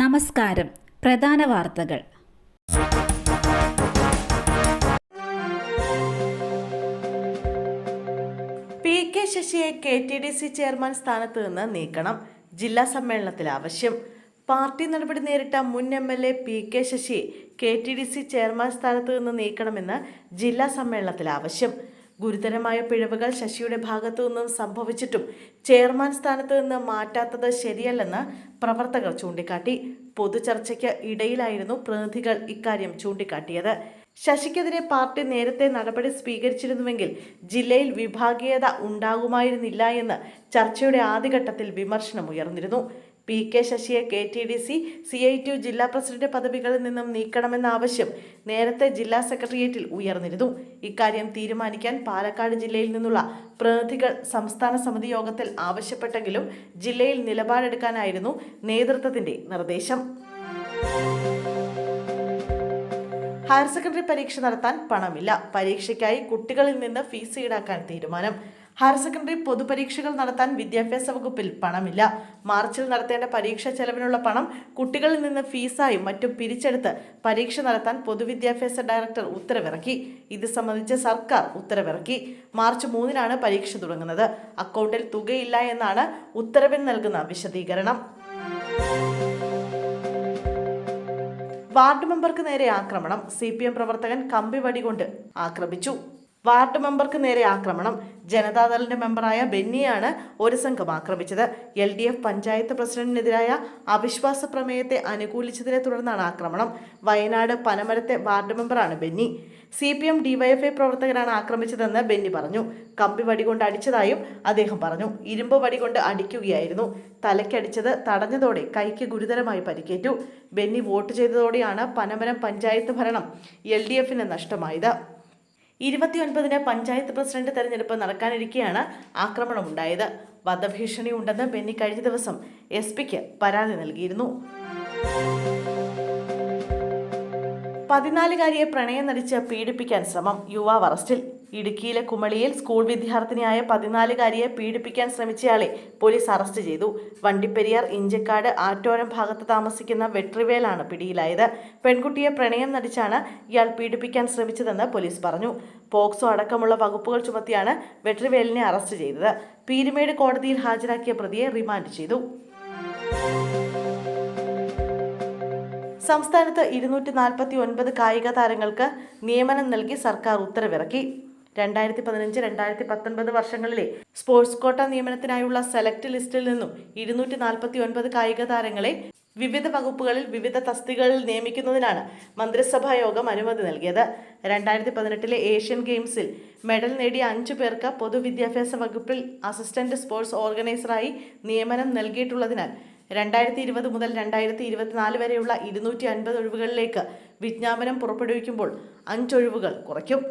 നമസ്കാരം. പ്രധാന വാർത്തകൾ. പി കെ ശശിയെ K T D C chairman സ്ഥാനത്ത് നിന്ന് നീക്കണം. ജില്ലാ സമ്മേളനത്തിൽ ആവശ്യം. പാർട്ടി നടപടി നേരിട്ട മുൻ M L A P K Sasi K T D C chairman സ്ഥാനത്ത് നിന്ന് നീക്കണമെന്ന് ജില്ലാ സമ്മേളനത്തിൽ ആവശ്യം. ഗുരുതരമായ പിഴവുകൾ ശശിയുടെ ഭാഗത്തു നിന്നും സംഭവിച്ചിട്ടും ചെയർമാൻ സ്ഥാനത്ത് നിന്ന് മാറ്റാത്തത് ശരിയല്ലെന്ന് പ്രവർത്തകർ ചൂണ്ടിക്കാട്ടി. പൊതുചർച്ചയ്ക്ക് ഇടയിലായിരുന്നു പ്രതിനിധികൾ ഇക്കാര്യം ചൂണ്ടിക്കാട്ടിയത്. ശശിക്കെതിരെ പാർട്ടി നേരത്തെ നടപടി സ്വീകരിച്ചിരുന്നുവെങ്കിൽ ജില്ലയിൽ വിഭാഗീയത ഉണ്ടാകുമായിരുന്നില്ല എന്ന് ചർച്ചയുടെ ആദ്യഘട്ടത്തിൽ വിമർശനം ഉയർന്നിരുന്നു പി കെ ശശിയെ K T D C C I T ജില്ലാ പ്രസിഡന്റ് പദവികളിൽ നിന്നും നീക്കണമെന്ന ആവശ്യം നേരത്തെ ജില്ലാ സെക്രട്ടേറിയറ്റിൽ ഉയർന്നിരുന്നു. ഇക്കാര്യം തീരുമാനിക്കാൻ പാലക്കാട് ജില്ലയിൽ നിന്നുള്ള പ്രതിനിധികൾ സംസ്ഥാന സമിതി യോഗത്തിൽ ആവശ്യപ്പെട്ടെങ്കിലും ജില്ലയിൽ നിലപാടെടുക്കാനായിരുന്നു നേതൃത്വത്തിന്റെ നിർദ്ദേശം. ഹയർ സെക്കൻഡറി പരീക്ഷ നടത്താൻ പണമില്ല. പരീക്ഷയ്ക്കായി കുട്ടികളിൽ നിന്ന് ഫീസ് ഈടാക്കാൻ തീരുമാനം. ഹയർ സെക്കൻഡറി പൊതുപരീക്ഷകൾ നടത്താൻ വിദ്യാഭ്യാസ വകുപ്പിൽ പണമില്ല. മാർച്ചിൽ നടത്തേണ്ട പരീക്ഷ ചെലവിനുള്ള പണം കുട്ടികളിൽ നിന്ന് ഫീസായും മറ്റും പിരിച്ചെടുത്ത് പരീക്ഷ നടത്താൻ പൊതുവിദ്യാഭ്യാസ ഡയറക്ടർ ഉത്തരവിറക്കി. ഇത് സംബന്ധിച്ച് സർക്കാർ ഉത്തരവിറക്കി. മാർച്ച് മൂന്നിനാണ് പരീക്ഷ തുടങ്ങുന്നത്. അക്കൗണ്ടിൽ തുകയില്ല എന്നാണ് ഉത്തരവിൽ നൽകുന്ന വിശദീകരണം. വാർഡ് മെമ്പർക്ക് നേരെ ആക്രമണം. സി പി എം പ്രവർത്തകൻ കമ്പി വടികൊണ്ട് ആക്രമിച്ചു. വാർഡ് മെമ്പർക്ക് നേരെ ആക്രമണം. ജനതാദളിന്റെ മെമ്പറായ ബെന്നിയാണ് ഒരു സംഘം ആക്രമിച്ചത്. എൽ ഡി എഫ് പഞ്ചായത്ത് പ്രസിഡന്റിനെതിരായ അവിശ്വാസ പ്രമേയത്തെ അനുകൂലിച്ചതിനെ തുടർന്നാണ് ആക്രമണം. വയനാട് പനമരത്തെ വാർഡ് മെമ്പറാണ് Benny. C P M DYFI പ്രവർത്തകരാണ് ആക്രമിച്ചതെന്ന് ബെന്നി പറഞ്ഞു. കമ്പി വടികൊണ്ട് അടിച്ചതായും അദ്ദേഹം പറഞ്ഞു. ഇരുമ്പ് വടികൊണ്ട് അടിക്കുകയായിരുന്നു. തലയ്ക്കടിച്ചത് തടഞ്ഞതോടെ കൈക്ക് ഗുരുതരമായി പരിക്കേറ്റു. ബെന്നി വോട്ട് ചെയ്തതോടെയാണ് പനമരം പഞ്ചായത്ത് ഭരണം എൽ ഡി എഫിന് നഷ്ടമായത്. ഇരുപത്തിയൊൻപതിന് പഞ്ചായത്ത് പ്രസിഡന്റ് തെരഞ്ഞെടുപ്പ് നടക്കാനിരിക്കെയാണ് ആക്രമണമുണ്ടായത്. വധഭീഷണി ഉണ്ടെന്ന് ബെന്നി കഴിഞ്ഞ ദിവസം എസ് പിക്ക് പരാതി നൽകിയിരുന്നു. പതിനാലുകാരിയെ പ്രണയം നടിച്ച് പീഡിപ്പിക്കാൻ ശ്രമം. യുവാവ് അറസ്റ്റിൽ. ഇടുക്കിയിലെ കുമളിയിൽ സ്കൂൾ വിദ്യാർത്ഥിനിയായ പതിനാലുകാരിയെ പീഡിപ്പിക്കാൻ ശ്രമിച്ചയാളെ പോലീസ് അറസ്റ്റ് ചെയ്തു. വണ്ടിപ്പെരിയാർ ഇഞ്ചക്കാട് ആറ്റോരം ഭാഗത്ത് താമസിക്കുന്ന വെട്രിവേലാണ് പിടിയിലായത്. പെൺകുട്ടിയെ പ്രണയം നടിച്ചാണ് ഇയാൾ പീഡിപ്പിക്കാൻ ശ്രമിച്ചതെന്ന് പോലീസ് പറഞ്ഞു. പോക്സോ അടക്കമുള്ള വകുപ്പുകൾ ചുമത്തിയാണ് വെട്രിവേലിനെ അറസ്റ്റ് ചെയ്തത്. പീരുമേട് കോടതിയിൽ ഹാജരാക്കിയ പ്രതിയെ റിമാൻഡ് ചെയ്തു. സംസ്ഥാനത്ത് ഇരുന്നൂറ്റി നാൽപ്പത്തി ഒൻപത് കായിക താരങ്ങൾക്ക് നിയമനം നൽകി സർക്കാർ ഉത്തരവിറക്കി. രണ്ടായിരത്തി പതിനഞ്ച് രണ്ടായിരത്തി പത്തൊൻപത് വർഷങ്ങളിലെ സ്പോർട്സ് കോട്ട നിയമനത്തിനായുള്ള സെലക്ട് ലിസ്റ്റിൽ നിന്നും ഇരുന്നൂറ്റി നാൽപ്പത്തി ഒൻപത് കായിക താരങ്ങളെ വിവിധ വകുപ്പുകളിൽ വിവിധ തസ്തികകളിൽ നിയമിക്കുന്നതിനാണ് മന്ത്രിസഭാ യോഗം അനുമതി നൽകിയത്. രണ്ടായിരത്തി പതിനെട്ടിലെ ഏഷ്യൻ ഗെയിംസിൽ മെഡൽ നേടിയ അഞ്ചു പേർക്ക് പൊതുവിദ്യാഭ്യാസ വകുപ്പിൽ അസിസ്റ്റന്റ് സ്പോർട്സ് ഓർഗനൈസറായി നിയമനം നൽകിയിട്ടുള്ളതിനാൽ രണ്ടായിരത്തി ഇരുപത് മുതൽ രണ്ടായിരത്തി ഇരുപത്തിനാല് വരെയുള്ള ഇരുന്നൂറ്റി അൻപത് ഒഴിവുകളിലേക്ക് വിജ്ഞാപനം പുറപ്പെടുവിക്കുമ്പോൾ അഞ്ചൊഴിവുകൾ കുറയ്ക്കും.